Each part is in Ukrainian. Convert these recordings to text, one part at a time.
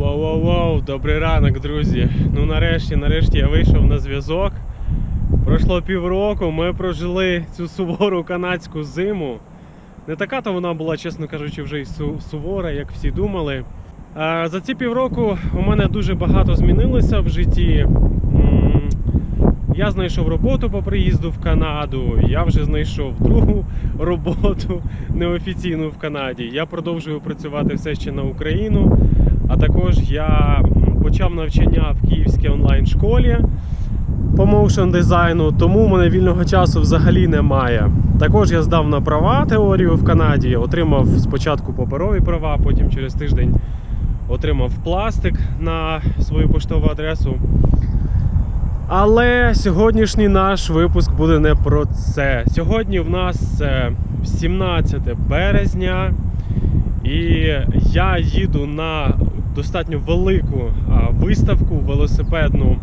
Воу-воу-воу, добрий ранок, друзі. Ну нарешті, нарешті я вийшов на зв'язок. Пройшло півроку, ми прожили цю сувору канадську зиму. Не така то вона була, чесно кажучи, вже й су- сувора, як всі думали. А за ці півроку у мене дуже багато змінилося в житті. Я знайшов роботу по приїзду в Канаду. Я вже знайшов другу роботу неофіційну в Канаді. Я продовжую працювати все ще на Україну. А також я почав навчання в київській онлайн-школі по моушн дизайну, тому у мене вільного часу взагалі немає. Також я здав на права теорію в Канаді, отримав спочатку паперові права, потім через тиждень отримав пластик на свою поштову адресу. Але сьогоднішній наш випуск буде не про це. Сьогодні в нас е, 17 березня, і я їду на достатньо велику виставку велосипедну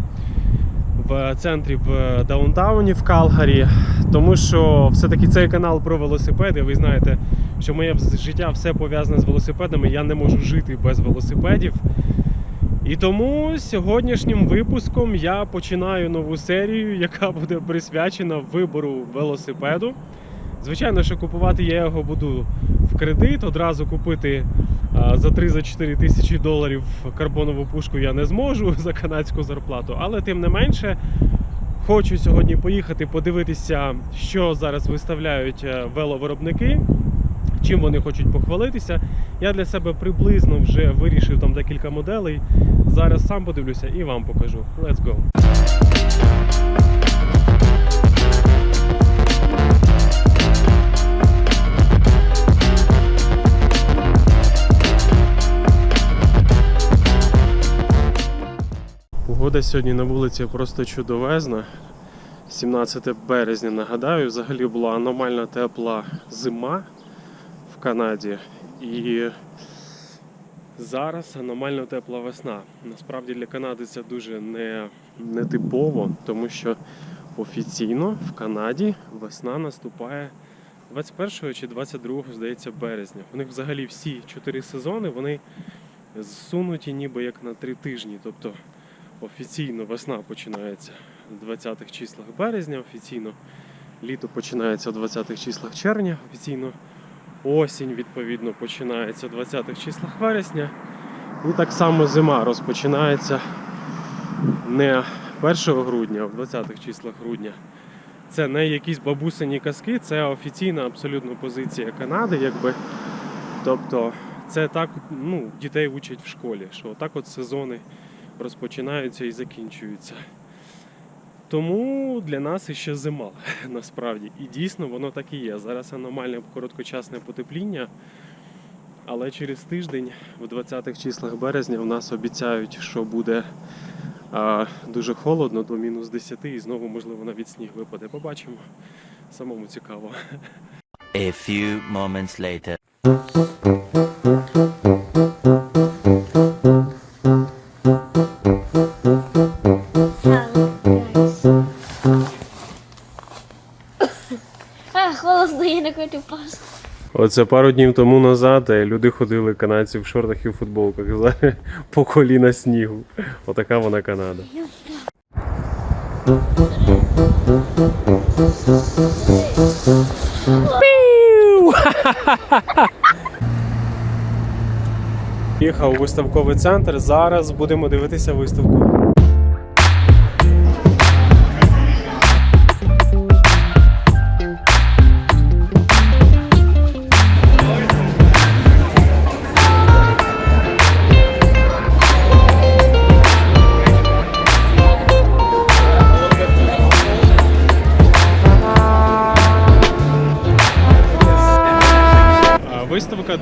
в центрі в даунтауні в Калгарі. Тому що все-таки цей канал про велосипеди. Ви знаєте, що моє життя все пов'язане з велосипедами. Я не можу жити без велосипедів. І тому сьогоднішнім випуском я починаю нову серію, яка буде присвячена вибору велосипеду. Звичайно, що купувати я його буду в кредит, одразу купити за 3-4 тисячі доларів карбонову пушку я не зможу за канадську зарплату, але тим не менше. Хочу сьогодні поїхати подивитися, що зараз виставляють е, веловиробники, чим вони хочуть похвалитися. Я для себе приблизно вже вирішив там декілька моделей. Зараз сам подивлюся і вам покажу. Let's go! Погода сьогодні на вулиці просто чудовезна. 17 березня, нагадаю, взагалі була аномально тепла зима в Канаді. І зараз аномально тепла весна. Насправді для Канади це дуже не, не типово, тому що офіційно в Канаді весна наступає 21 чи 22, здається, березня. У них взагалі всі чотири сезони вони зсунуті ніби як на три тижні. Тобто офіційно весна починається в 20-х числах березня, офіційно літо починається в 20-х числах червня, офіційно осінь, відповідно, починається в 20-х числах вересня. І так само зима розпочинається не 1 грудня, а в 20-х числах грудня. Це не якісь бабусині казки, це офіційна абсолютно позиція Канади, якби. Тобто, це так ну, дітей учать в школі, що так от сезони розпочинаються і закінчуються. Тому для нас іще зима насправді. І дійсно воно так і є. Зараз аномальне короткочасне потепління. Але через тиждень, в 20-х числах березня, в нас обіцяють, що буде а, дуже холодно до мінус 10 і знову, можливо, навіть сніг випаде. Побачимо. Самому цікаво. A few moments later. Оце пару днів тому назад е, люди ходили канадці в шортах і в футболках по коліна снігу. Отака вона Канада. Їхав у виставковий центр. Зараз будемо дивитися виставку.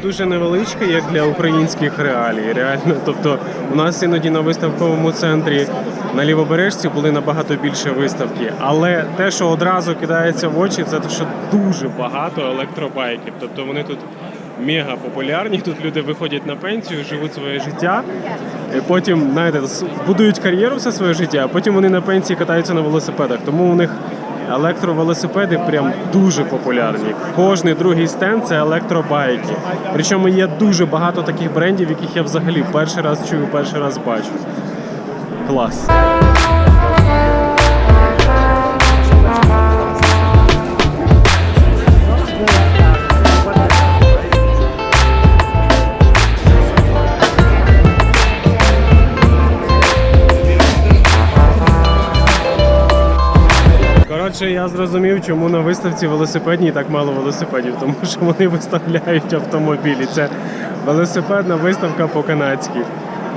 Дуже невеличка, як для українських реалій. Реально, тобто у нас іноді на виставковому центрі на лівобережці були набагато більше виставки. Але те, що одразу кидається в очі, це те, що дуже багато електробайків. Тобто вони тут мега популярні. Тут люди виходять на пенсію, живуть своє життя. Потім, знаєте, будують кар'єру все своє життя, а потім вони на пенсії катаються на велосипедах. Тому у них електровелосипеди прям дуже популярні. Кожний другий стенд це електробайки. Причому є дуже багато таких брендів, яких я взагалі перший раз чую, перший раз бачу. Клас. Коротше, я зрозумів, чому на виставці велосипедній так мало велосипедів, тому що вони виставляють автомобілі. Це велосипедна виставка по-канадськи.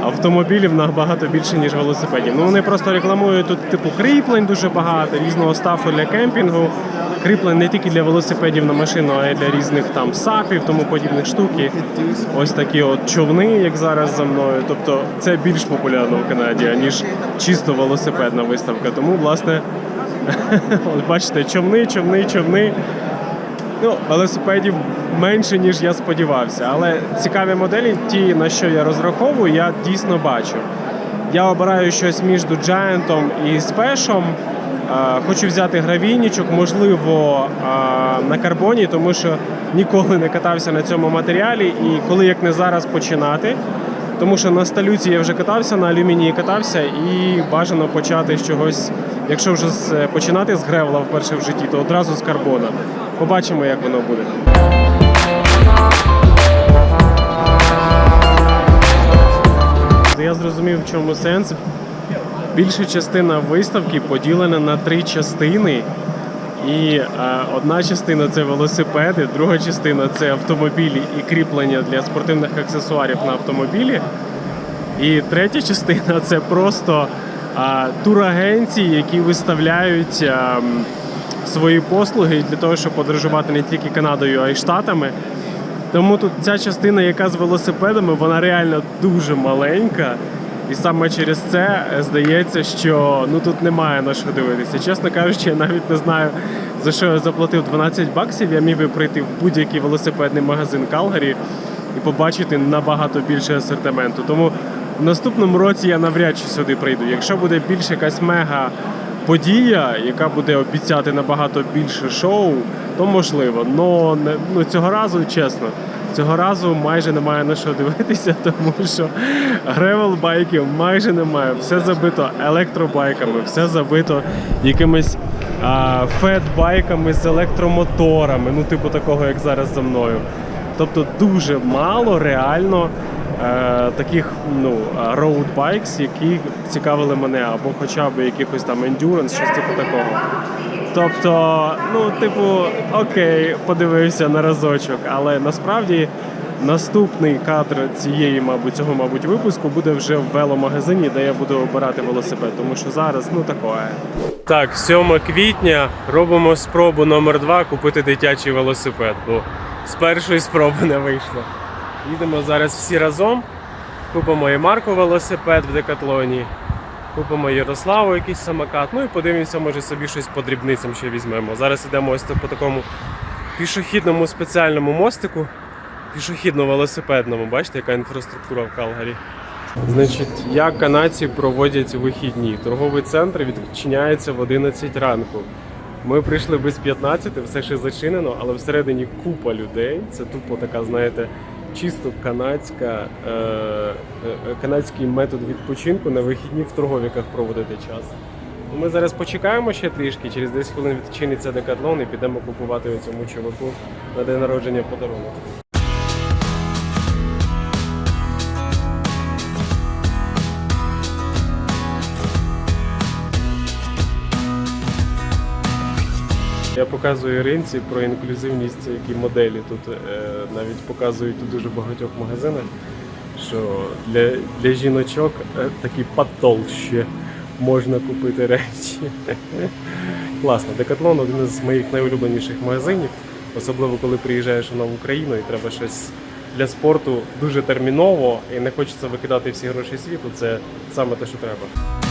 Автомобілів набагато більше, ніж велосипедів. Ну вони просто рекламують тут типу кріплень дуже багато, різного стафу для кемпінгу. Кріплень не тільки для велосипедів на машину, а й для різних там сапів, тому подібних штук. Ось такі от човни, як зараз за мною. Тобто це більш популярно в Канаді, аніж чисто велосипедна виставка. Тому, власне, От бачите, човни, човни, човни. Ну, велосипедів менше, ніж я сподівався. Але цікаві моделі, ті, на що я розраховую, я дійсно бачу. Я обираю щось між Giant і Спешом. Хочу взяти гравійничок, можливо, на карбоні, тому що ніколи не катався на цьому матеріалі. І коли як не зараз починати, тому що на сталюці я вже катався, на алюмінії катався, і бажано почати з чогось. Якщо вже з- починати з гревла вперше в житті, то одразу з карбона. Побачимо, як воно буде. Я зрозумів, в чому сенс. Більша частина виставки поділена на три частини. І е, одна частина це велосипеди, друга частина це автомобілі і кріплення для спортивних аксесуарів на автомобілі. І третя частина це просто а, турагенції, які виставляють а, свої послуги для того, щоб подорожувати не тільки Канадою, а й Штатами. Тому тут ця частина, яка з велосипедами, вона реально дуже маленька. І саме через це е, здається, що ну тут немає на що дивитися. Чесно кажучи, я навіть не знаю за що я заплатив 12 баксів. Я міг би прийти в будь-який велосипедний магазин Калгарі і побачити набагато більше асортименту. Тому в наступному році я навряд чи сюди прийду. Якщо буде більш якась мега подія, яка буде обіцяти набагато більше шоу, то можливо. Но ну цього разу, чесно, цього разу майже немає на що дивитися, тому що гревел байків майже немає. Все забито електробайками, все забито якимись фет-байками з електромоторами, ну типу такого, як зараз за мною. Тобто дуже мало реально е, таких ну, bikes, які цікавили мене, або хоча б якихось там endurance, щось типу такого. Тобто, ну, типу, окей, подивився на разочок, але насправді наступний кадр цієї, мабуть, цього, мабуть, випуску буде вже в веломагазині, де я буду обирати велосипед, тому що зараз, ну таке. Так, 7 квітня робимо спробу номер 2 купити дитячий велосипед, бо з першої спроби не вийшло. Їдемо зараз всі разом. Купимо і Марку велосипед в декатлоні, купимо Ярославу якийсь самокат. Ну і подивимося, може собі щось по дрібницям ще візьмемо. Зараз йдемо ось по такому пішохідному спеціальному мостику, пішохідно-велосипедному. Бачите, яка інфраструктура в Калгарі. Значить, як канадці проводять вихідні? Торговий центр відчиняється в 11 ранку. Ми прийшли без 15, все ще зачинено, але всередині купа людей. Це тупо така, знаєте, чисто канадська, е, е, канадський метод відпочинку на вихідні в торговіках проводити час. Ми зараз почекаємо ще трішки, через 10 хвилин відчиниться декатлон і підемо купувати цьому чуваку на день народження подарунок. Я показую Іринці про інклюзивність, які моделі тут е, навіть показують у дуже багатьох магазинах, що для, для жіночок е, такі потолще можна купити речі. Класно. Декатлон один із моїх найулюбленіших магазинів, особливо коли приїжджаєш на Україну і треба щось для спорту дуже терміново і не хочеться викидати всі гроші світу. Це саме те, що треба.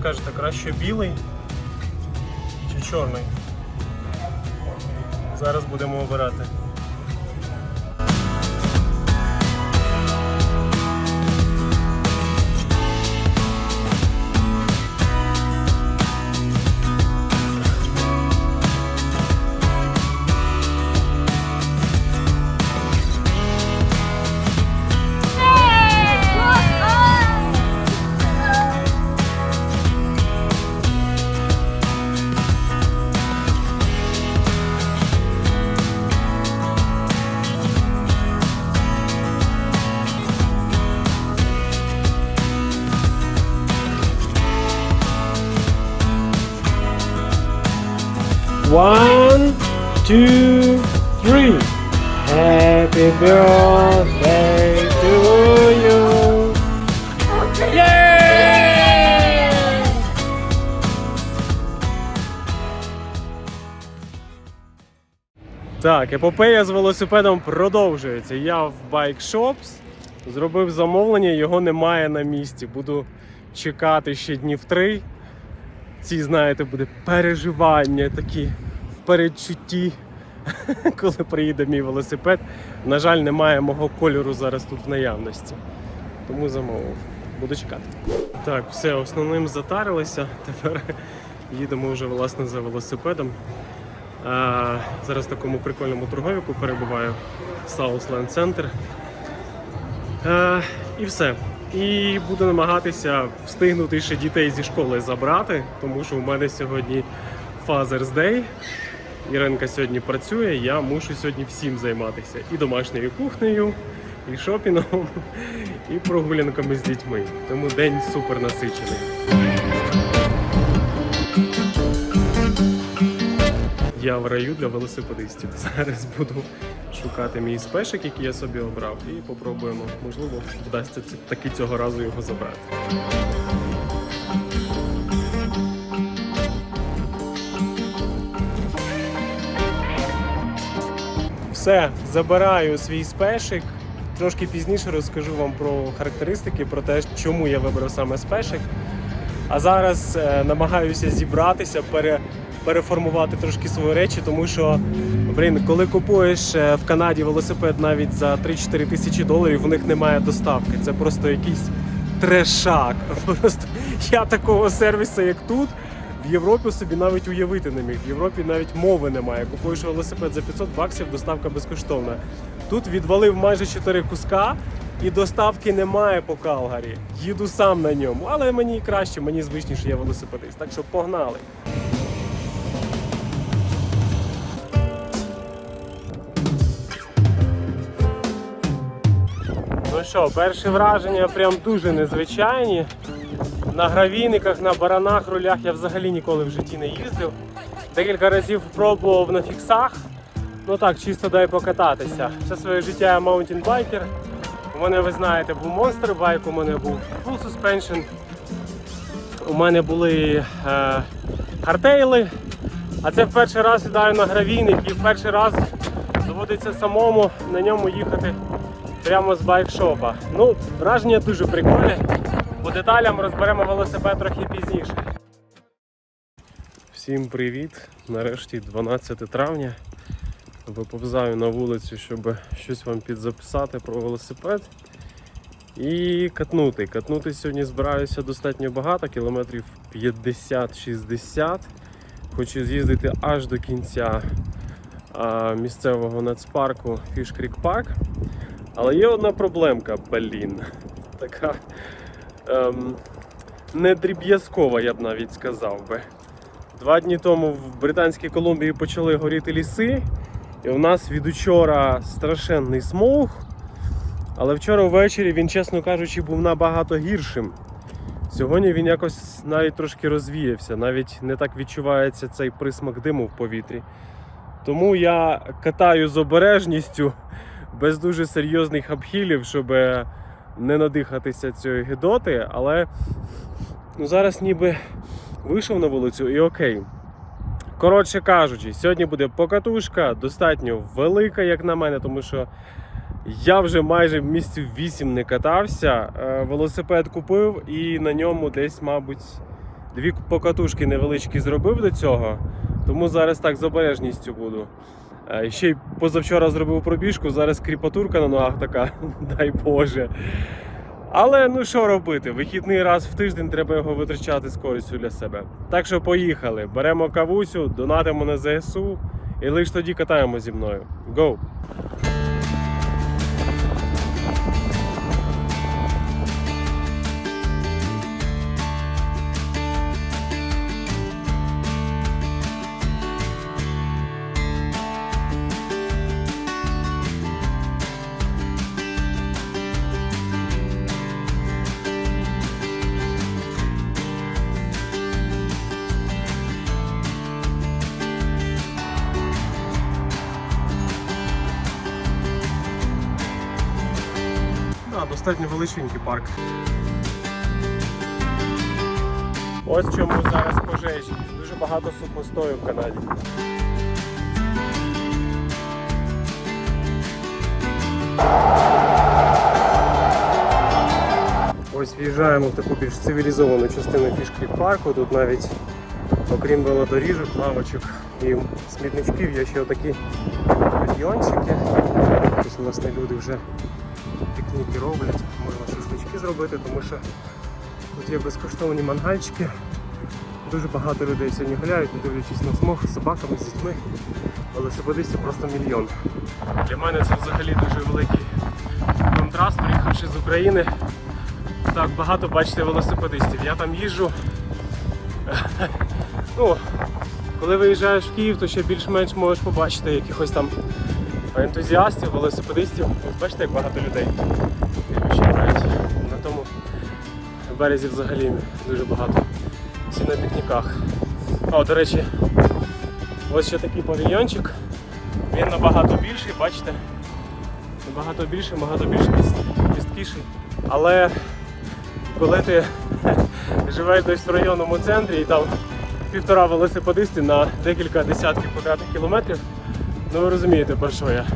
Скажете, краще білий чи чорний? Зараз будемо обирати. One, two, three. Happy birthday to you. Так, епопея з велосипедом продовжується. Я в Bike Shops зробив замовлення, його немає на місці. Буду чекати ще днів три. Ці, знаєте, буде переживання такі в передчутті, коли приїде мій велосипед. На жаль, немає мого кольору зараз тут в наявності. Тому замовив. Буду чекати. Так, все, основним затарилися. Тепер їдемо вже власне за велосипедом. А, зараз в такому прикольному торговіку перебуваю Southland Center. А, і все. І буду намагатися встигнути ще дітей зі школи забрати, тому що у мене сьогодні Father's Day. Іринка сьогодні працює, я мушу сьогодні всім займатися. І домашньою кухнею, і шопінгом, і прогулянками з дітьми. Тому день супер насичений. Я в раю для велосипедистів. Зараз буду шукати мій спешик, який я собі обрав, і попробуємо. Можливо, вдасться таки цього разу його забрати. Все, забираю свій спешик. Трошки пізніше розкажу вам про характеристики, про те, чому я вибрав саме спешик. А зараз е, намагаюся зібратися, пере, переформувати трошки свої речі, тому що, блін, коли купуєш е, в Канаді велосипед навіть за 3-4 тисячі доларів, у них немає доставки. Це просто якийсь трешак. Просто я такого сервісу, як тут, в Європі собі навіть уявити не міг. В Європі навіть мови немає. Купуєш велосипед за 500 баксів, доставка безкоштовна. Тут відвалив майже 4 куска. І доставки немає по Калгарі. Їду сам на ньому, але мені краще, мені звичніше я велосипедист. Так що погнали. Ну що, перші враження прям дуже незвичайні. На гравійниках, на баранах, рулях я взагалі ніколи в житті не їздив. Декілька разів пробував на фіксах. Ну так, чисто дай покататися. Все своє життя я маунтінбайкер. У мене, ви знаєте, був Monster Bike, у мене був Full Suspension. У мене були е, хардтейли. А це в перший раз сідаю на гравійник і в перший раз доводиться самому на ньому їхати прямо з байкшопа. Ну, враження дуже прикольне. По деталям розберемо велосипед трохи пізніше. Всім привіт! Нарешті 12 травня. Виповзаю на вулицю, щоб щось вам підзаписати про велосипед. І катнути. Катнути сьогодні збираюся достатньо багато, кілометрів 50-60. Хочу з'їздити аж до кінця місцевого нацпарку Creek Park. Але є одна проблемка, блін. Така ем, не дріб'язкова, я б навіть сказав би. Два дні тому в Британській Колумбії почали горіти ліси, і у нас від учора страшенний смог. Але вчора ввечері він, чесно кажучи, був набагато гіршим. Сьогодні він якось навіть трошки розвіявся, навіть не так відчувається цей присмак диму в повітрі. Тому я катаю з обережністю, без дуже серйозних обхилів, щоб не надихатися цієї гидоти, але ну, зараз ніби вийшов на вулицю і окей. Коротше кажучи, сьогодні буде покатушка, достатньо велика, як на мене, тому що я вже майже місяців 8 не катався. Е, Велосипед купив і на ньому десь, мабуть, дві покатушки невеличкі зробив до цього. Тому зараз так з обережністю буду. Е, Ще й позавчора зробив пробіжку, зараз кріпатурка на ногах така, дай Боже. Але ну що робити? Вихідний раз в тиждень треба його витрачати з користю для себе. Так що поїхали. Беремо кавусю, донатимо на ЗСУ і лише тоді катаємо зі мною. Go! Достатньо величенький парк. Ось чому зараз пожежі. Дуже багато сухостою в Канаді. Ось в'їжджаємо в таку більш цивілізовану частину фішки парку. Тут навіть, окрім велодоріжок, лавочок і смітничків, є ще отакі павільйончики. Ось, власне, люди вже пікніки роблять, можна шашлички зробити, тому що тут є безкоштовні мангальчики. Дуже багато людей сьогодні гуляють, не дивлячись на смог з собаками, з дітьми. Велосипедистів просто мільйон. Для мене це взагалі дуже великий контраст, приїхавши з України. Так багато бачите велосипедистів. Я там їжджу. Ну, коли виїжджаєш в Київ, то ще більш-менш можеш побачити якихось там ентузіастів, велосипедистів. Бачите, як багато людей відпочивають. На тому березі взагалі дуже багато. Всі на пікніках. О, до речі, ось ще такий павільйончик. Він набагато більший, бачите? Набагато більший, набагато більш місткіший. Але коли ти живеш десь в районному центрі і там півтора велосипедисти на декілька десятків квадратних кілометрів, ну ви розумієте про що я.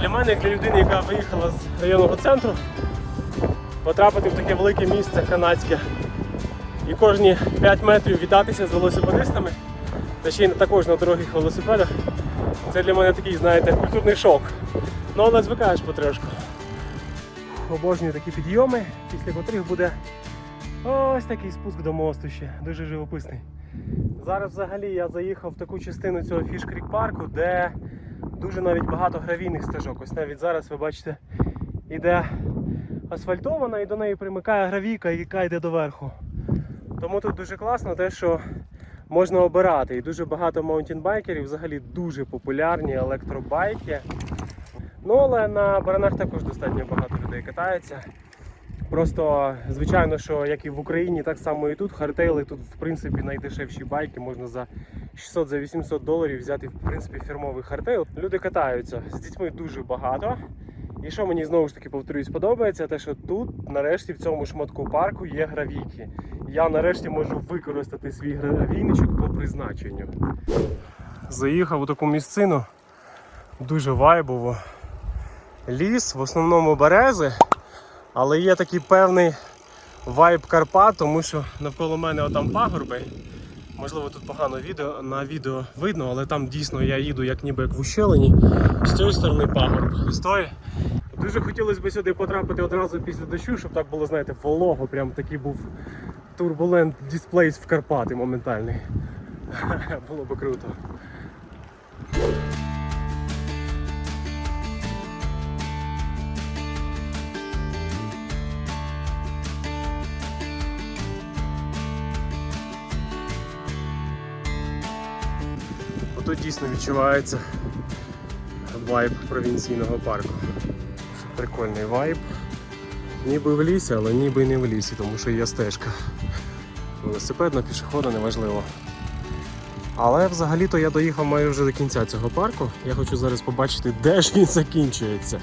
Для мене, як для людини, яка виїхала з районного центру, потрапити в таке велике місце канадське і кожні 5 метрів вітатися з велосипедистами, та ще й також на дорогих велосипедах, це для мене такий, знаєте, культурний шок. Ну, але звикаєш потрошку. Обожнюю такі підйоми, після котрих буде ось такий спуск до мосту ще, дуже живописний. Зараз взагалі я заїхав в таку частину цього фішкрік парку, де дуже навіть багато гравійних стежок. Ось навіть зараз ви бачите, іде асфальтована і до неї примикає гравійка, яка йде доверху. Тому тут дуже класно те, що можна обирати. І дуже багато маунтінбайкерів, взагалі дуже популярні електробайки. Ну, але на баранах також достатньо багато людей катається. Просто, звичайно, що як і в Україні, так само і тут. Хардтейли тут, в принципі, найдешевші байки можна за 600 за 800 доларів взяти в принципі фірмовий хардтейл. Люди катаються з дітьми дуже багато. І що мені знову ж таки повторюсь, подобається, те, що тут нарешті в цьому шматку парку є гравійки. Я нарешті можу використати свій гравійничок по призначенню. Заїхав у таку місцину, дуже вайбово. Ліс, в основному берези, але є такий певний вайб Карпат, тому що навколо мене отам пагорби. Можливо, тут погано відео, на відео видно, але там дійсно я їду як ніби як в ущелині. З цієї сторони пагорб. З тої. Дуже хотілося б сюди потрапити одразу після дощу, щоб так було, знаєте, волого, прям такий був турбулент дисплейс в Карпати моментальний. Було би круто. Отут дійсно відчувається вайб провінційного парку. Прикольний вайб. Ніби в лісі, але ніби й не в лісі, тому що є стежка. Велосипедна, пішохода, неважливо. Але взагалі-то я доїхав майже вже до кінця цього парку. Я хочу зараз побачити, де ж він закінчується.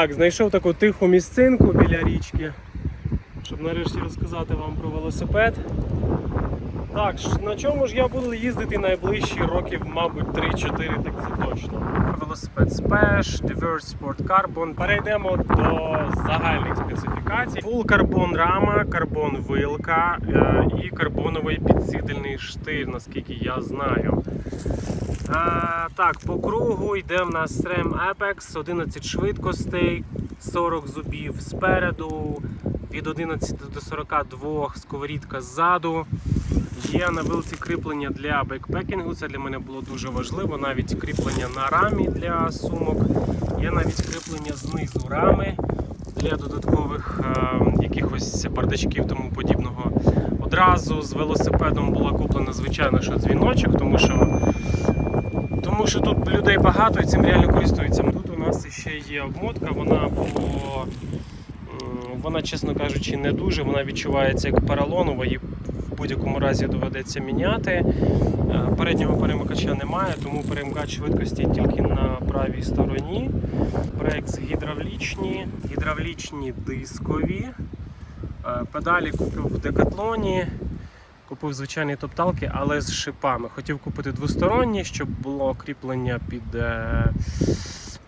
Так, знайшов таку тиху місцинку біля річки, щоб нарешті розказати вам про велосипед. Так, на чому ж я буду їздити найближчі років, мабуть, 3-4, так це точно. Велосипед Spesh, Diverse Sport Carbon. Перейдемо до загальних специфікацій. Full карбон рама, карбон вилка е, і карбоновий підсидельний штиль, наскільки я знаю. А, так, по кругу йде в нас Ram Apex, 11 швидкостей, 40 зубів спереду, від 11 до 42 сковорідка ззаду. Є на вилці кріплення для бекпекінгу, це для мене було дуже важливо. Навіть кріплення на рамі для сумок. Є навіть кріплення знизу рами для додаткових е, якихось бардачків тому подібного. Одразу з велосипедом була куплена, звичайно, що дзвіночок, тому що, тому що тут людей багато і цим реально користуються. Тут у нас ще є обмотка, вона по. Вона, чесно кажучи, не дуже, вона відчувається як поролонова, її в будь-якому разі доведеться міняти. Е, Переднього перемикача немає, тому перемикач швидкості тільки на правій стороні. Брекс гідравлічні, гідравлічні дискові. Е, Педалі купив в декатлоні. Купив звичайні топталки, але з шипами. Хотів купити двосторонні, щоб було кріплення під, е,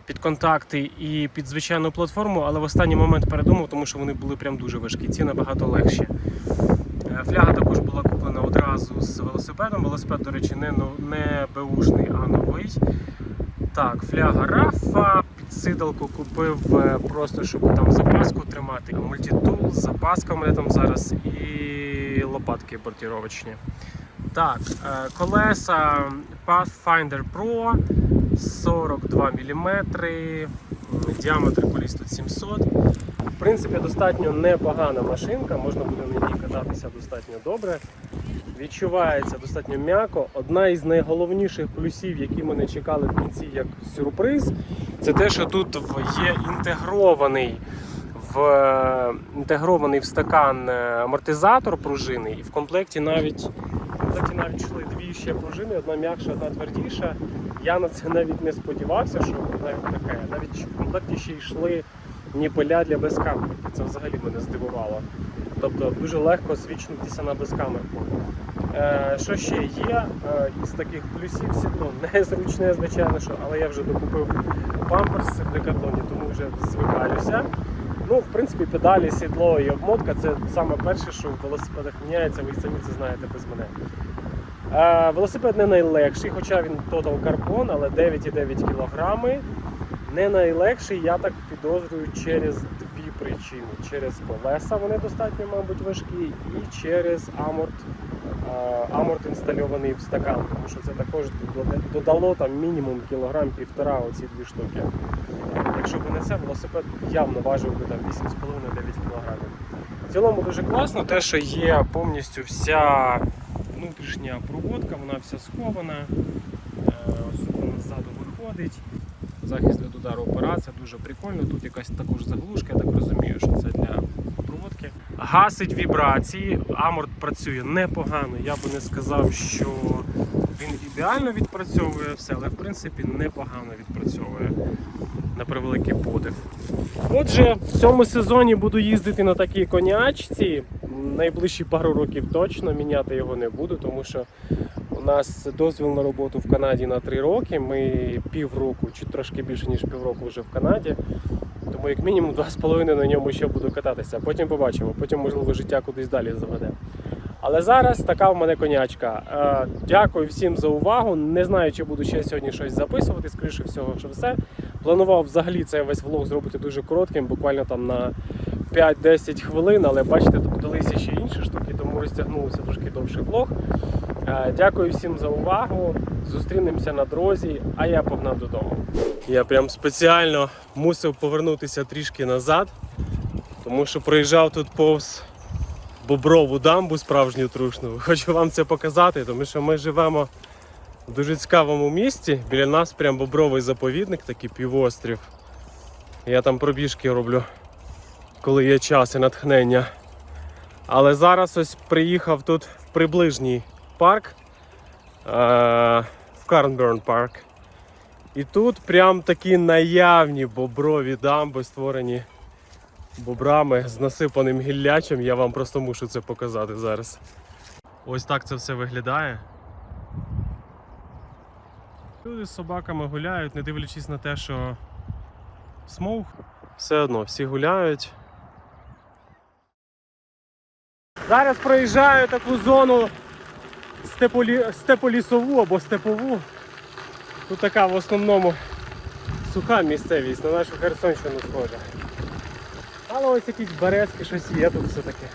під контакти і під звичайну платформу, але в останній момент передумав, тому що вони були прям дуже важкі. Ці набагато легші. Е, Фляга також була куплена одразу з велосипедом. Велосипед, до речі, не, не беушний, а новий. Так, фляга рафа, підсидалку купив е, просто, щоб там запаску тримати. Мультитул, запаска у мене там зараз і лопатки бортіровочні. Так, е, колеса Pathfinder Pro 42 мм, діаметр коліс тут 700. В принципі, достатньо непогана машинка, можна буде на ній кататися достатньо добре. Відчувається достатньо м'яко. Одна із найголовніших плюсів, які мене чекали в кінці як сюрприз, це те, що тут є інтегрований в е, інтегрований в стакан е, амортизатор пружини, і в комплекті навіть в комплекті навіть йшли дві ще пружини, одна м'якша, одна твердіша. Я на це навіть не сподівався, що навіть таке. Навіть в комплекті ще йшли ніпеля для безкамерки. Це взагалі мене здивувало. Тобто дуже легко свідчитися на безкамерку. Е, що ще є е, із таких плюсів сідло? Незручне, звичайно, що, але я вже докупив памперси в декатлоні, тому вже звикаюся. Ну, в принципі, педалі, сідло і обмотка це саме перше, що в велосипедах міняється, ви самі це знаєте без мене. Е, велосипед не найлегший, хоча він Total Carbon, але 9,9 кг. Не найлегший, я так підозрюю, через дві причини. Через колеса вони достатньо, мабуть, важкі, і через аморт, е, аморт інстальований в стакан, тому що це також додало там мінімум кілограм півтора оці дві штуки. Якщо б не це, велосипед явно важив би там 8,5-9 кілограмів. В цілому дуже класно, те, що є повністю вся внутрішня проводка, вона вся схована. Е, Ось ззаду виходить. Захист від удару операція, дуже прикольно. Тут якась також заглушка, я так розумію, що це для проводки. Гасить вібрації, аморт працює непогано. Я би не сказав, що він ідеально відпрацьовує все, але в принципі непогано відпрацьовує на превеликий подив. Отже, в цьому сезоні буду їздити на такій конячці. Найближчі пару років точно міняти його не буду, тому що у нас дозвіл на роботу в Канаді на 3 роки. Ми півроку, чи трошки більше ніж півроку вже в Канаді. Тому як мінімум 2,5 на ньому ще буду кататися. Потім побачимо, потім можливо життя кудись далі заведе. Але зараз така в мене конячка. Е, Дякую всім за увагу. Не знаю, чи буду ще сьогодні щось записувати. Скоріше всього, що все. Планував взагалі цей весь влог зробити дуже коротким, буквально там на 5-10 хвилин, але бачите, тут додалися ще інші штуки, тому розтягнувся трошки довший влог. Е, Дякую всім за увагу. Зустрінемося на дорозі, а я погнав додому. Я прям спеціально мусив повернутися трішки назад, тому що проїжджав тут повз боброву дамбу справжню трушну. Хочу вам це показати, тому що ми живемо в дуже цікавому місці. Біля нас прям бобровий заповідник, такий півострів. Я там пробіжки роблю, коли є час і натхнення. Але зараз ось приїхав тут в приближній парк, е- в Карнберн парк. І тут прям такі наявні боброві дамби створені бобрами з насипаним гіллячем. Я вам просто мушу це показати зараз. Ось так це все виглядає. Люди з собаками гуляють, не дивлячись на те, що смог. Все одно всі гуляють. Зараз проїжджаю таку зону степолі... степолісову або степову. Тут така в основному суха місцевість, на нашу Херсонщину схожа. Але ось якісь березки, щось є тут все таке.